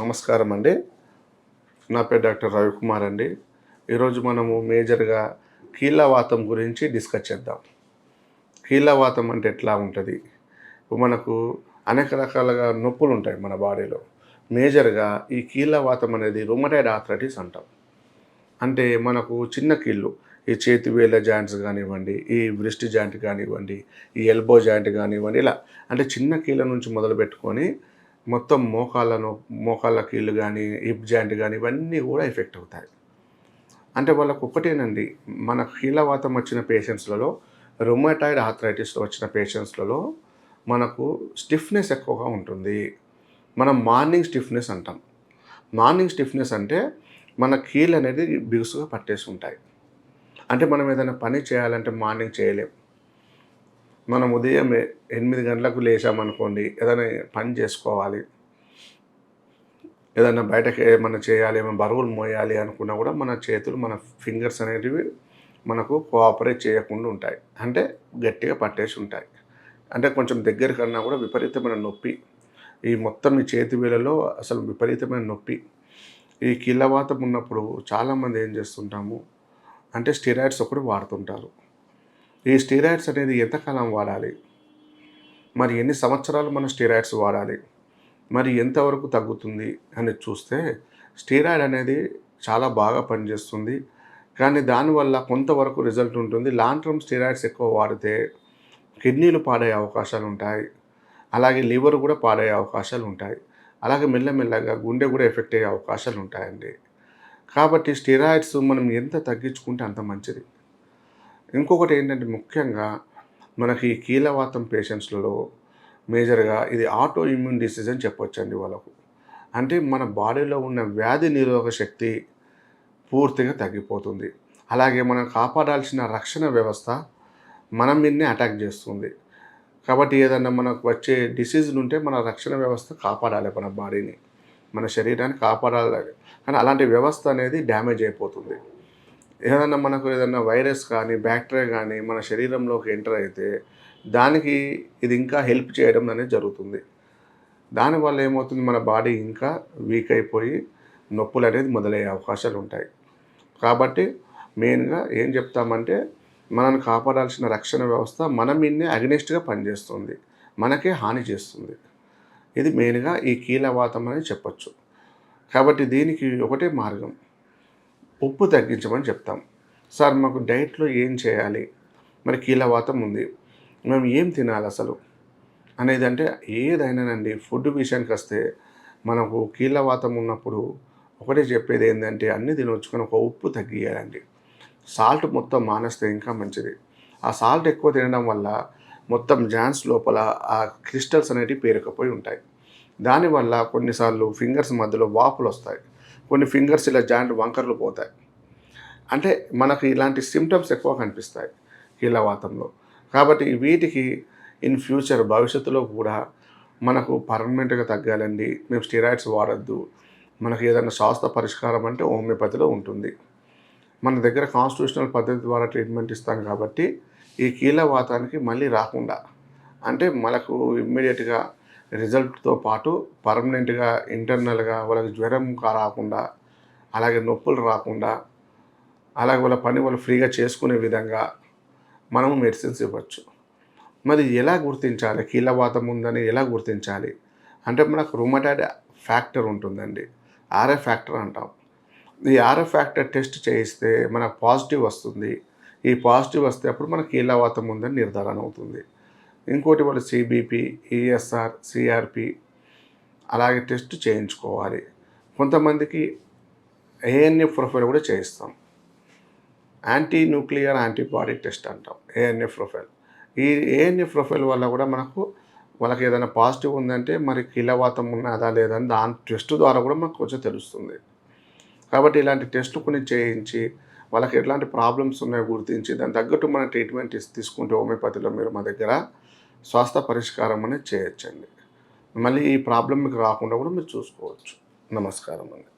నమస్కారం అండి. నా పేరు డాక్టర్ రవికుమార్ అండి. ఈరోజు మనము మేజర్గా కీళ్ళవాతం గురించి డిస్కస్ చేద్దాం. కీళ్ళవాతం అంటే ఎట్లా ఉంటుంది? మనకు అనేక రకాలుగా నొప్పులు ఉంటాయి మన బాడీలో. మేజర్గా ఈ కీళ్ళవాతం అనేది రుమటైడ్ ఆథరైటిస్ అంటాం. అంటే మనకు చిన్న కీళ్ళు ఈ చేతి వేళ్ళ జాయింట్స్ కానివ్వండి ఈ బ్రిస్ట్ జాయింట్ కానివ్వండి ఈ ఎల్బో జాయింట్ కానివ్వండి ఇలా అంటే చిన్న కీళ్ళ నుంచి మొదలు పెట్టుకొని మొత్తం మోకాళ్ళను మోకాళ్ళ కీళ్ళు కానీ హిప్ జాయింట్ కానీ ఇవన్నీ కూడా ఎఫెక్ట్ అవుతాయి. అంటే వాళ్ళకు ఒకటేనండి మన కీలవాతం వచ్చిన పేషెంట్స్లలో రొమాటాయిడ్ ఆథరైటిస్ వచ్చిన పేషెంట్స్లలో మనకు స్టిఫ్నెస్ ఎక్కువగా ఉంటుంది. మనం మార్నింగ్ స్టిఫ్నెస్ అంటాం. మార్నింగ్ స్టిఫ్నెస్ అంటే మన కీళ్ళు అనేది బిగుసుగా పట్టేసి ఉంటాయి. అంటే మనం ఏదైనా పని చేయాలంటే మార్నింగ్ చేయలేం. మనం ఉదయం ఎనిమిది గంటలకు లేచామనుకోండి ఏదైనా పని చేసుకోవాలి. ఏదైనా బయటకి ఏమైనా చేయాలి ఏమైనా బరువులు మోయాలి అనుకున్నా కూడా మన చేతులు మన ఫింగర్స్ అనేటివి మనకు కోఆపరేట్ చేయకుండా ఉంటాయి. అంటే గట్టిగా పట్టేసి ఉంటాయి. అంటే కొంచెం దగ్గర కన్నా కూడా విపరీతమైన నొప్పి. ఈ మొత్తం ఈ చేతి వేలలో అసలు విపరీతమైన నొప్పి. ఈ కీళ్ళవాతం ఉన్నప్పుడు చాలామంది ఏం చేస్తుంటాము? అంటే స్టిరాయిడ్స్ ఒకటి వాడుతుంటారు. ఈ స్టీరాయిడ్స్ అనేది ఎంతకాలం వాడాలి? మరి ఎన్ని సంవత్సరాలు మనం స్టీరాయిడ్స్ వాడాలి? మరి ఎంతవరకు తగ్గుతుంది అని చూస్తే స్టీరాయిడ్ అనేది చాలా బాగా పనిచేస్తుంది. కానీ దానివల్ల కొంతవరకు రిజల్ట్ ఉంటుంది. లాంగ్ టర్మ్ స్టీరాయిడ్స్ ఎక్కువ వాడితే కిడ్నీలు పాడయ్యే అవకాశాలు ఉంటాయి. అలాగే లివర్ కూడా పాడయ్యే అవకాశాలు ఉంటాయి. అలాగే మెల్లమెల్లగా గుండె కూడా ఎఫెక్ట్ అయ్యే అవకాశాలు ఉంటాయండి. కాబట్టి స్టీరాయిడ్స్ మనం ఎంత తగ్గించుకుంటే అంత మంచిది. ఇంకొకటి ఏంటంటే ముఖ్యంగా మనకి కీలవాతం పేషెంట్స్లలో మేజర్గా ఇది ఆటో ఇమ్యూన్ డిసీజ్ అని చెప్పొచ్చండి వాళ్ళకు. అంటే మన బాడీలో ఉన్న వ్యాధి నిరోధక శక్తి పూర్తిగా తగ్గిపోతుంది. అలాగే మనం కాపాడాల్సిన రక్షణ వ్యవస్థ మనం మీదనే అటాక్ చేస్తుంది. కాబట్టి ఏదన్నా మనకు వచ్చే డిసీజులు ఉంటే మన రక్షణ వ్యవస్థ కాపాడాలి మన బాడీని. మన శరీరాన్ని కాపాడాలి. కానీ అలాంటి వ్యవస్థ అనేది డ్యామేజ్ అయిపోతుంది. ఏదైనా మనకు ఏదైనా వైరస్ కానీ బ్యాక్టీరియా కానీ మన శరీరంలోకి ఎంటర్ అయితే దానికి ఇది ఇంకా హెల్ప్ చేయడం అనేది జరుగుతుంది. దానివల్ల ఏమవుతుంది? మన బాడీ ఇంకా వీక్ అయిపోయి నొప్పులు అనేది మొదలయ్యే అవకాశాలు ఉంటాయి. కాబట్టి మెయిన్గా ఏం చెప్తామంటే మనల్ని కాపాడాల్సిన రక్షణ వ్యవస్థ మన మీదనే అగ్నెస్ట్గా పనిచేస్తుంది. మనకే హాని చేస్తుంది. ఇది మెయిన్గా ఈ కీలవాతం అనేది చెప్పచ్చు. కాబట్టి దీనికి ఒకటే మార్గం. ఉప్పు తగ్గించమని చెప్తాం. సార్ మాకు డైట్లో ఏం చేయాలి? మరి కీలవాతం ఉంది. మేము ఏం తినాలి అసలు? అనేది అంటే ఏదైనానండి ఫుడ్ విషయానికి వస్తే మనకు కీళ్ళవాతం ఉన్నప్పుడు ఒకటే చెప్పేది ఏంటంటే అన్ని తినొచ్చుకొని ఒక ఉప్పు తగ్గియాలండి సాల్ట్ మొత్తం మానేస్తే ఇంకా మంచిది. ఆ సాల్ట్ ఎక్కువ తినడం వల్ల మొత్తం జాన్స్ లోపల ఆ క్రిస్టల్స్ అనేటివి పేరుకపోయి ఉంటాయి. దానివల్ల కొన్నిసార్లు ఫింగర్స్ మధ్యలో వాపులు వస్తాయి కొన్ని ఫింగర్స్ ఇలా జాయింట్ వంకర్లు పోతాయి. అంటే మనకు ఇలాంటి సిమ్టమ్స్ ఎక్కువ కనిపిస్తాయి కీలవాతంలో కాబట్టి వీటికి ఇన్ ఫ్యూచర్ భవిష్యత్తులో కూడా మనకు పర్మనెంట్గా తగ్గాలండి. మేము స్టిరాయిడ్స్ వాడద్దు. మనకు ఏదైనా శాస్త్ర పరిష్కారం అంటే హోమియోపతిలో ఉంటుంది. మన దగ్గర కాన్స్టిట్యూషనల్ పద్ధతి ద్వారా ట్రీట్మెంట్ ఇస్తాం కాబట్టి ఈ కీలవాతానికి మళ్ళీ రాకుండా. అంటే మనకు ఇమ్మీడియట్గా రిజల్ట్తో పాటు పర్మనెంట్గా ఇంటర్నల్గా వాళ్ళకి జ్వరం రాకుండా అలాగే నొప్పులు రాకుండా అలాగే వాళ్ళ పని వాళ్ళు ఫ్రీగా చేసుకునే విధంగా మనము మెడిసిన్స్ ఇవ్వచ్చు. మరి ఎలా గుర్తించాలి? కీళ్ళవాతం ఉందని ఎలా గుర్తించాలి? అంటే మనకు రుమటాడ్ ఫ్యాక్టర్ ఉంటుందండి. ఆర్ఎఫ్ ఫ్యాక్టర్ అంటాం. ఈ ఆర్ఎఫ్ ఫ్యాక్టర్ టెస్ట్ చేయిస్తే మనకు పాజిటివ్ వస్తుంది. ఈ పాజిటివ్ వస్తే అప్పుడు మనకు కీళ్ళవాతం ఉందని నిర్ధారణ అవుతుంది. ఇంకోటి వాళ్ళు సిబిపి ఈఎస్ఆర్ సిఆర్పి అలాగే టెస్ట్ చేయించుకోవాలి. కొంతమందికి ఏఎన్ఏ ప్రొఫైల్ కూడా చేయిస్తాం. యాంటీ న్యూక్లియర్ యాంటీబాడీ టెస్ట్ అంటాం ఏఎన్ఏ ప్రొఫైల్. ఈ ఏఎన్ఏ ప్రొఫైల్ వల్ల కూడా మనకు వాళ్ళకి ఏదైనా పాజిటివ్ ఉందంటే మరి కీలవాతం ఉన్నదా లేదని దాని టెస్ట్ ద్వారా కూడా మనకు కొంచెం తెలుస్తుంది. కాబట్టి ఇలాంటి టెస్ట్ కొన్ని చేయించి వాళ్ళకి ఎట్లాంటి ప్రాబ్లమ్స్ ఉన్నాయో గుర్తించి దాని తగ్గట్టు మన ట్రీట్మెంట్ తీసుకుంటే హోమియోపతిలో మీరు మా దగ్గర స్వాస్థ పరిష్కారం అనేది చేయొచ్చండి. మళ్ళీ ఈ ప్రాబ్లం మీకు రాకుండా కూడా మీరు చూసుకోవచ్చు. నమస్కారం అండి.